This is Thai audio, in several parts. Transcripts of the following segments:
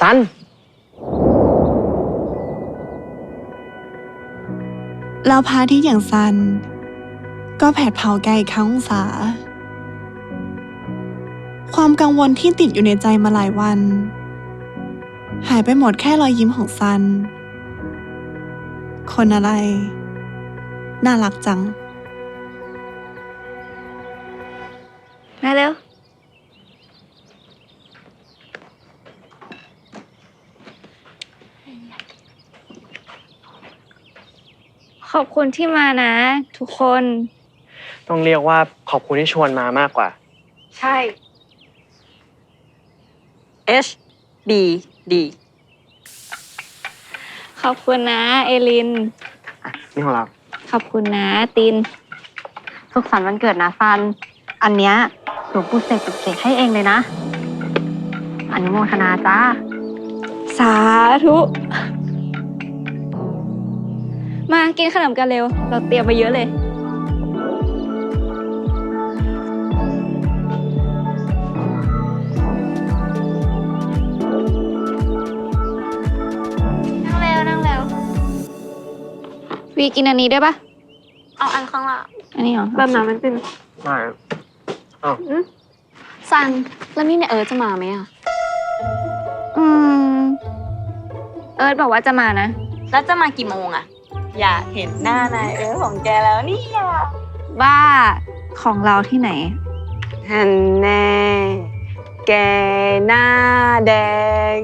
ซัน แล้วพระอาที่อย่างซัน ก็แผดเผาแกอีกครั้งองศา ความกังวลที่ติดอยู่ในใจมาหลายวัน หายไปหมดแค่รอยยิ้มของซัน คนอะไร น่ารักจัง มาเร็ว ขอบคุณที่มานะ ทุกคน ต้องเรียกว่าขอบคุณที่ชวนมามากกว่า ใช่ H B D ขอบคุณนะ เอลิน นี่ของเรา ขอบคุณนะติน สุขสันต์วันเกิดนะซัน อันเนี้ยหลวงปู่เสกปลุกเสกให้เองเลยนะ อนุโมทนาจ้า สาธุ มากินขนมกันเร็ว เราเตรียมมาเยอะเลย นั่งเร็วนั่งเร็ววีกินอันนี้ด้วยปะเอาอันข้างล่างอันนี้เหรอแบบนั้นมันเป็นไม่ซันแล้วนี่เนี่ยเอิร์ธจะมาไหมอะ อืม เอิร์ธบอกว่าจะมานะ แล้วจะมากี่โมงอะ อยากเห็นหน้านายเอิร์ธของแกแล้วนี่บ้าของเราที่ไหน ฮันแน่ แกหน้าแดง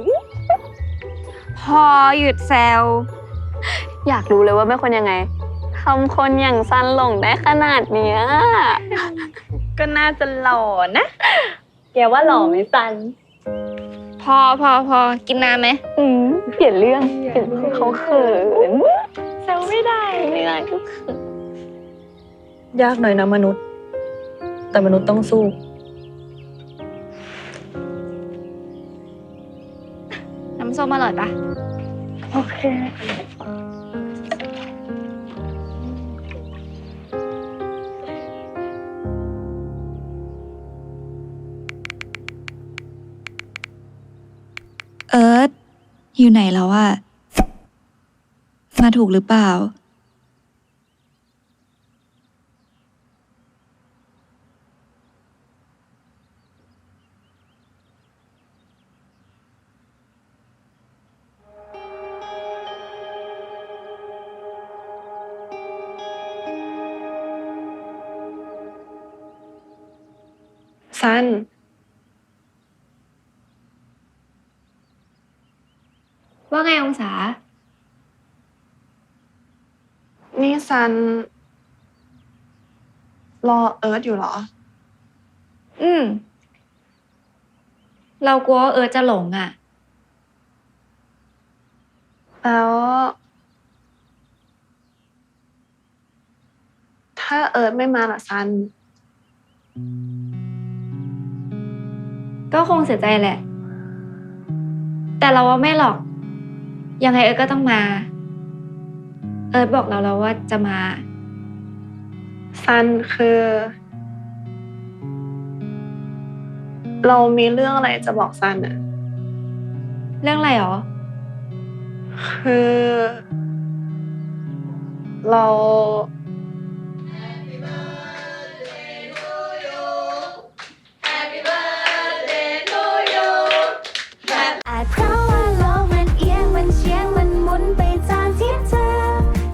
พอหยุดแซว อยากรู้เลยว่าเป็นคนยังไงทำคนอย่างซันหลงได้ขนาดเนี้ย ก็น่าจะหล่อนะ แกว่าหล่อไหมซัน พอพอพอกินน้ำไหมอืมเปลี่ยนเรื่องเปลี่ยนเรื่องเขาเขินแซว ไม่ได้เหนื่อยทุกคนยากหน่อยนะมนุษย์ แต่มนุษย์ต้องสู้ น้ำส้มอร่อยปะโอเค เอิร์ธอยู่ไหนแล้วอะ มาถูกหรือเปล่าซันว่าไงองศา นี่ซัน รอเอิร์ธอยู่เหรอ อืม เรากลัวว่าเอิร์ธจะหลงอะ แล้ว ถ้าเอิร์ธไม่มาล่ะซัน ก็คงเสียใจแหละ แต่เราว่าไม่หรอก ยังไงเอิร์ธก็ต้องมาเอิร์ธบอกเราแล้วว่าจะมา ซันคือ เรามีเรื่องอะไรจะบอกซันอะเรื่องอะไรหรอ คือ เรา